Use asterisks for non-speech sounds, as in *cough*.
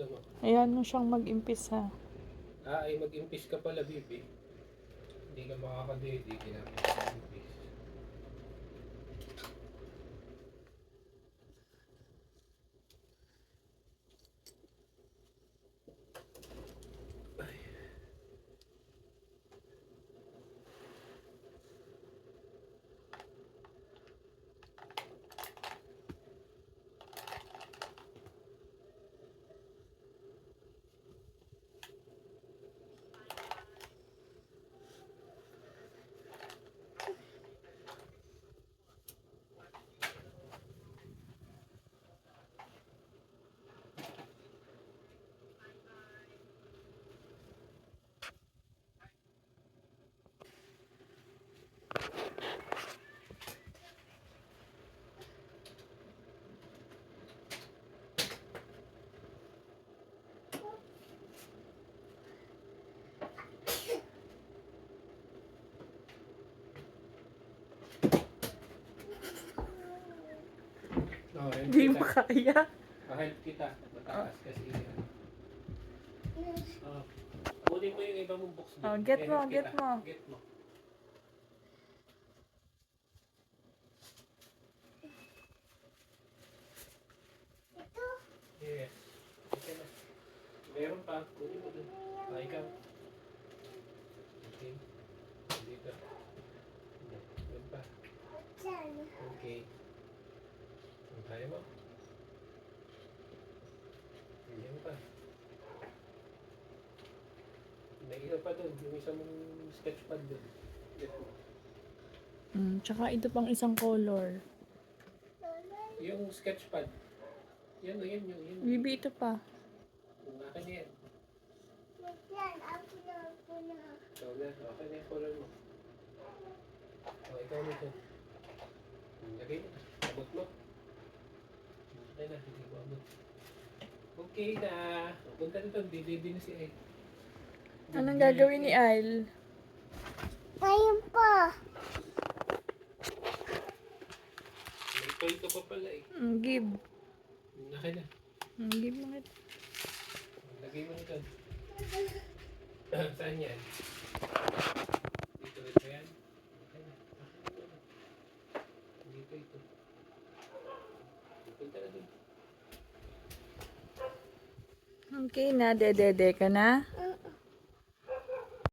mo? Ayan mo siyang mag-impisa. Ah, ay mag-impis ka pala, baby. Hindi ka makakadede, kailangan ka mag-impis. Oh, Hindi kita. mo kaya. Ah, help kita. Mataas kasi. Oh. Kunin mo yung iba mong box. Oh, dito. get mo, get mo. Get mo. Yes. Okay na. Meron pa. Kunin mo dun. Ah, ikaw. Okay. Dito. Meron pa. Okay. Kaya mo? Hindi pa. May isa pa dun. Yung isa mong sketchpad mo. Mm, tsaka ito pang isang color. Yung sketchpad. Yan o, yan yung yun. Bibi, ito pa. Yung akin yan. So, na, akin na yung color mo. O, ikaw nito. Lagay mo. Abot mo. Okay na, hindi ko abot. Okay na. Punta nito, dididi na si Ay. Anong gagawin ni Isle? Ayun po. May toy ka pa pala eh. Mm, give. Akin na. Mm, give mo ito. Lagay mo nito. *clears throat* Saan yan? Dito ito yan. Okay na. Dito ito. Punta na dun. Okay na, dedede ka na.